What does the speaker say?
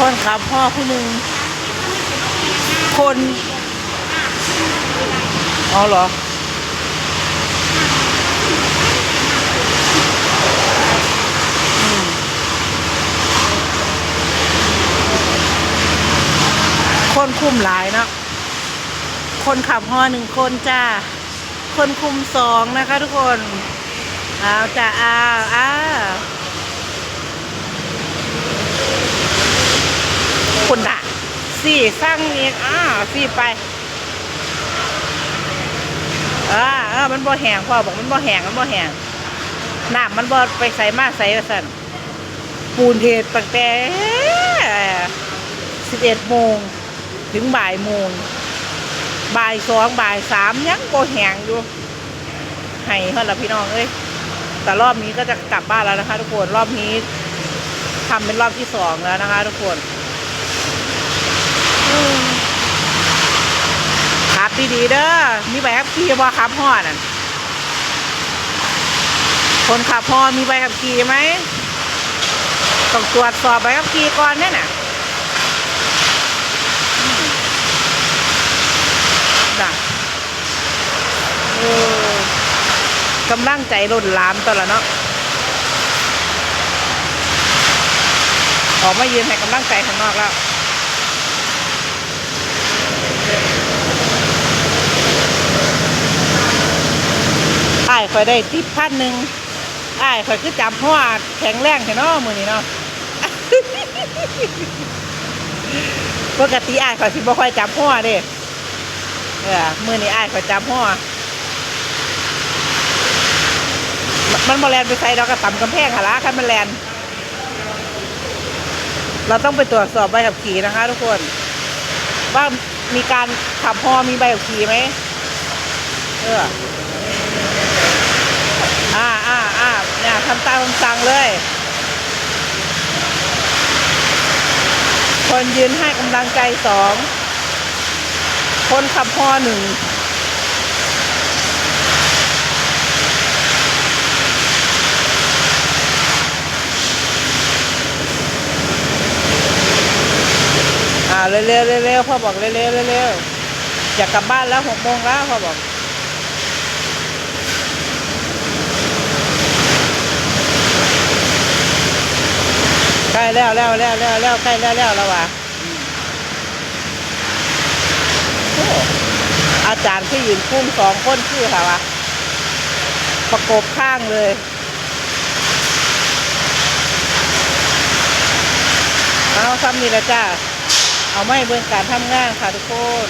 คนขับพ่อผู้หนึ่งคนอ๋อเหรออืมคนคุมหลายเนาะ คนขับฮอหนึ่งคนจ้า คนคุมสองนะคะทุกคน เอาจ้าอ้าวอ้าวคุณด่ะ สี่สร้างอีกอ้าสี่ไปอ่าเออมันบ่แห้งพ่อบอกมันบ่แห้งมันบ่แห้งน้ำมันบ่ไปใส่มาใส่สั่นปูนเทตั้งแต่สิบเอ็ดโมงถึงบ่ายโมงบ่ายสองบ่ายสามยังโบแหงอยู่ให้เพื่อนละพี่น้องเอ้ยแต่รอบนี้ก็จะกลับบ้านแล้วนะคะ ทุกคนรอบนี้ทำเป็นรอบที่สองแล้วนะคะ ทุกคนอืมขับ ดีๆเด้อ มีใบขับขี่บ่ขับห่อนั่นคนขับพอมีใบขับขี่ไหมต้องตรวจสอบใบขับขี่ก่อนแน่น่ะจ้ะเออกำลังใจล้นลามตอนละเนาะ ออกมายืนให้กำลังใจข้างนอกแล้วายคอยได้ทิปพันหนึ่งอ้ายคอยคือจับหัวแข็งแรงแค่นาะมือนี้เนาะปกติอ้ายคอยสิบ่ค่อยจับหัวเด้เออมือนี้อ้ายขอยจับหัวมันมันบอแลนไปใส่ดอกกระต่ำกำแพงหะละคันมันแลนเราต้องไปตรวจสอบใบขับขี่นะคะ ทุกคน ว่ามีการขับพอมีใบขับขี่ไหมเอออ่าอ่าอ่าเนี่ย ทำตามคำสั่งเลย คนยืนให้กำลังใจสอง คนขับพอหนึ่งอ่าเร็วๆเร็วๆพ่อบอกเร็วๆเร็วๆอยากกลับบ้านแล้วหกโมงแล้วพ่อบอก ใกล้ แล้วแล้วแล้วแล้วแล้วใกล้แล้วแล้วแล้วว่ะอ้อาจารย์ที่ยืนคุ้มสองคนคือค่ะวะประกบข้างเลยเอาซ้ำนี่ละจ้าเอาไม่เบิ่งการทำงานค่ะทุกคน